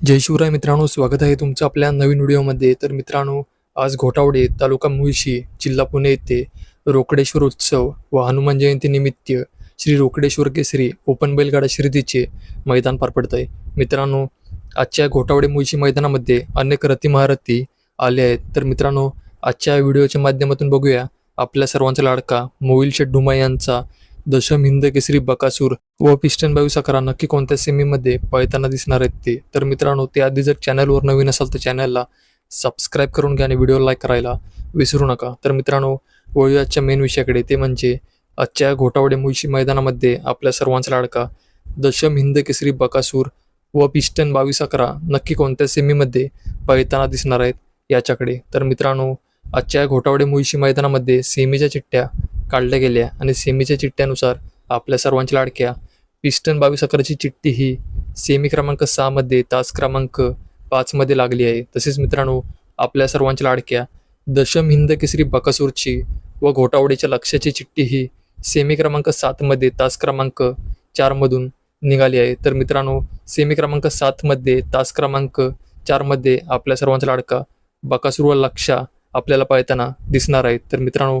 जय शिवराय मित्रांनो स्वागत आहे तुमचं आपल्या नवीन व्हिडिओमध्ये. तर मित्रांनो आज घोटावडे तालुका मुळशी जिल्हा पुणे येथे रोकडेश्वर उत्सव व हनुमान जयंतीनिमित्त श्री रोकडेश्वर केसरी ओपन बैलगाडा शर्यतीचे मैदान पार पडत आहे मित्रांनो आजच्या घोटावडे मुळशी मैदानामध्ये अनेक रथी महारथी आले आहेत. तर मित्रांनो आजच्या व्हिडिओच्या माध्यमातून बघूया आपल्या सर्वांचा लाडका मोविल शेठ ढुमा यांचा दशम हिंद केसरी बकासूर व पिस्टन बावीस अकरा नक्की कोणत्या सेमीमध्ये पळताना दिसणार आहेत ते? तर मित्रांनो ते आधी जर चॅनलवर नवीन असाल तर चॅनलला सबस्क्राईब करून घ्या आणि व्हिडिओ लाईक करायला विसरू नका. तर मित्रांनो वळूया आजच्या मेन विषयाकडे. ते म्हणजे आजच्या घोटावडे मुळशी मैदानामध्ये आपल्या सर्वांचा लाडका दशम हिंद केसरी बकासूर व पिस्टन बावीस अकरा नक्की कोणत्या सेमीमध्ये पळताना दिसणार आहेत याच्याकडे. तर मित्रांनो आजच्या घोटावडे मुळशी मैदानामध्ये सेमीच्या चिठ्ठ्या काढल्या गेल्या आणि सेमीच्या चिठ्ठ्यानुसार आपल्या सर्वांच्या लाडक्या पिस्टन बावीस अकराची चिठ्ठी ही सेमी क्रमांक सहामध्ये तास क्रमांक पाचमध्ये लागली आहे. तसेच मित्रांनो आपल्या सर्वांच्या लाडक्या दशम हिंद केसरी बकासूरची व घोटावडीच्या लक्ष्याची चिठ्ठी ही सेमी क्रमांक सातमध्ये तास क्रमांक चारमधून निघाली आहे. तर मित्रांनो सेमी क्रमांक सातमध्ये तास क्रमांक चारमध्ये आपल्या सर्वांचा लाडका बकासूर व लक्षा आपल्याला पाहताना दिसणार आहेत. तर मित्रांनो